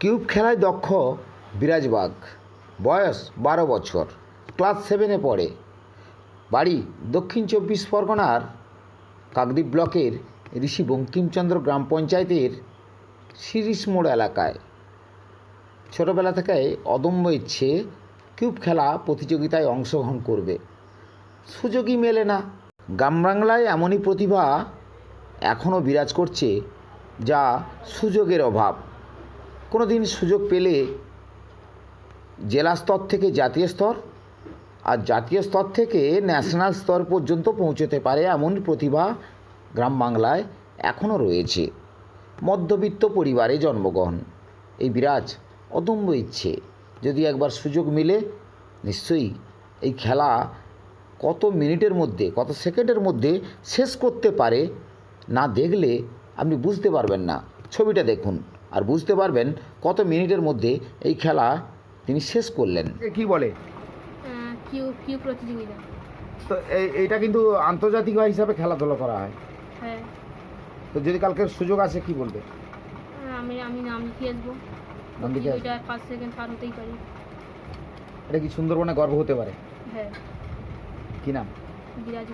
Cube খেলায় দক্ষ বিরাজবাগ বয়স বারো বছর। ক্লাস সেভেনে পড়ে। বাড়ি দক্ষিণ চব্বিশ পরগনার কাকদ্বীপ ব্লকের ঋষি বঙ্কিমচন্দ্র গ্রাম পঞ্চায়েতের শিরিষ মোড় এলাকায়। ছোটোবেলা থেকে অদম্য ইচ্ছে কিউব খেলা প্রতিযোগিতায় অংশগ্রহণ করবে। সুযোগই মেলে না। গ্রাম বাংলায় এমনই প্রতিভা এখনও বিরাজ করছে যা সুযোগের অভাব। কোনো দিন সুযোগ পেলে জেলা স্তর থেকে জাতীয় স্তর আর জাতীয় স্তর থেকে ন্যাশনাল স্তর পর্যন্ত পৌঁছতে পারে এমন প্রতিভা গ্রাম বাংলায় এখনও রয়েছে। মধ্যবিত্ত পরিবারে জন্মগ্রহণ। এই বিরাজ অদম্য ইচ্ছে। যদি একবার সুযোগ মিলে, নিশ্চয়ই এই খেলা কত মিনিটের মধ্যে, কত সেকেন্ডের মধ্যে শেষ করতে পারে না দেখলে আপনি বুঝতে পারবেন না। ছবিটা দেখুন। আর বুঝতে পারবেন কত মিনিটের মধ্যে এই খেলা তিনি শেষ করলেন। কি বলে? আহ, কিউ কিউ প্রতিযোগিতা। তো এইটা কিন্তু আন্তর্জাতিক হিসাবে খেলাধুলা করা হয়। হ্যাঁ। তো যদি কালকে সুযোগ আসে কি বলবে? আমি আমি নাম লিখিয়ে আসব। নাম লিখে আসবে? ফার্স্ট সেকেন্ড পার হতেই পারি। এটা কি সুন্দরবনে গর্ব হতে পারে? হ্যাঁ। কি নাম? বিরাজ